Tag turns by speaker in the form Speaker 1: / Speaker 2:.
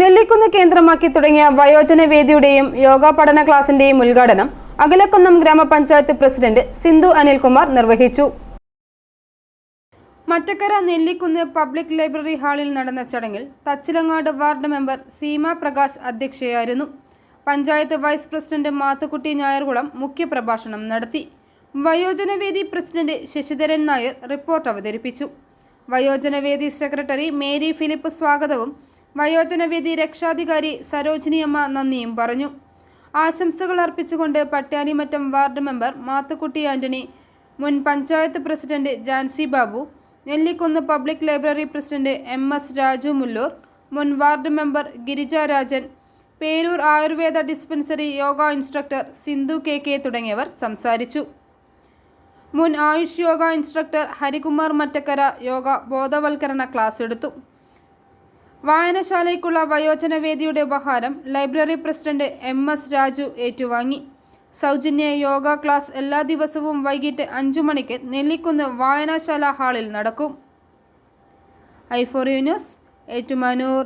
Speaker 1: നെല്ലിക്കുന്ന് കേന്ദ്രമാക്കി തുടങ്ങിയ വയോജന വേദിയുടെയും യോഗ പഠന ക്ലാസിന്റെയും ഉദ്ഘാടനം അകലക്കുന്നം ഗ്രാമപഞ്ചായത്ത് പ്രസിഡന്റ് സിന്ധു അനിൽകുമാർ നിർവഹിച്ചു. മറ്റക്കര നെല്ലിക്കുന്ന് പബ്ലിക് ലൈബ്രറി ഹാളിൽ നടന്ന ചടങ്ങിൽ തച്ചിലങ്ങാട് വാർഡ് മെമ്പർ സീമ പ്രകാശ് അധ്യക്ഷയായിരുന്നു. പഞ്ചായത്ത് വൈസ് പ്രസിഡന്റ് മാത്തുക്കുട്ടി ഞായർകുളം മുഖ്യപ്രഭാഷണം നടത്തി. വയോജനവേദി പ്രസിഡന്റ് ശശിധരൻ നായർ റിപ്പോർട്ട് അവതരിപ്പിച്ചു. വയോജനവേദി സെക്രട്ടറി മേരി ഫിലിപ്പ് സ്വാഗതവും വയോജനവേദി രക്ഷാധികാരി സരോജിനിയമ്മ നന്ദിയും പറഞ്ഞു. ആശംസകൾ അർപ്പിച്ചുകൊണ്ട് പട്യാലിമറ്റം വാർഡ് മെമ്പർ മാത്തുക്കുട്ടി ആന്റണി മുൻ panchayat president Jancy Babu Nellikunnu public library president M S Raju Mullur മുൻ ward member Girija Rajan Perur Ayurveda dispensary yoga instructor Sindhu K K തുടങ്ങിയവർ സംസാരിച്ചു. മുൻ ആയുഷ് യോഗ ഇൻസ്ട്രക്ടർ ഹരികുമാർ മറ്റക്കര യോഗ ബോധവൽക്കരണ ക്ലാസ് എടുത്തു. വായനശാലയ്ക്കുള്ള വയോജനവേദിയുടെ ഉപഹാരം library president M S Raju ഏറ്റുവാങ്ങി. സൗജന്യ യോഗ ക്ലാസ് എല്ലാ ദിവസവും വൈകിട്ട് അഞ്ചു മണിക്ക് നെല്ലിക്കുന്ന് വായനശാല ഹാളിൽ നടക്കും. I for you news Ettumanoor.